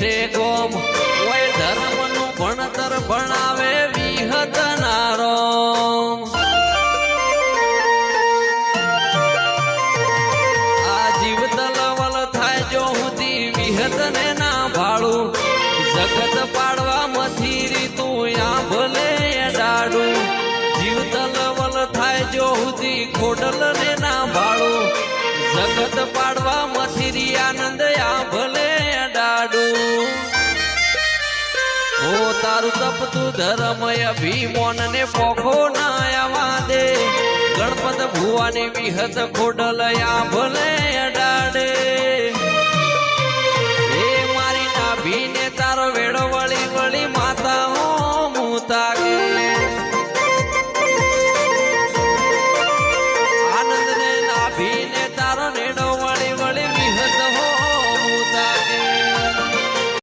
છે ગોમ. કોઈ ધર્મનું ભણતર ભણાવે વિહતનારો. આ જીવ તલવલ થાય જો વિહત ને ના ભાળું. જગત પાડવા મથી રીતું આ ભલે ડાડું જીવ તલવલ થાય જો હુંથી ખોડલ ને ના ભાળું જગત પાડવા મથી આનંદ આ ભલે ડાડું હો તારું તપતું ધર્મ અભિમોન ને પોખો ના આવા દે ગણપત ભુવાની વિહત ખોડલયા ભલે અડાડે. એ મારી નાભીને તારો વેડો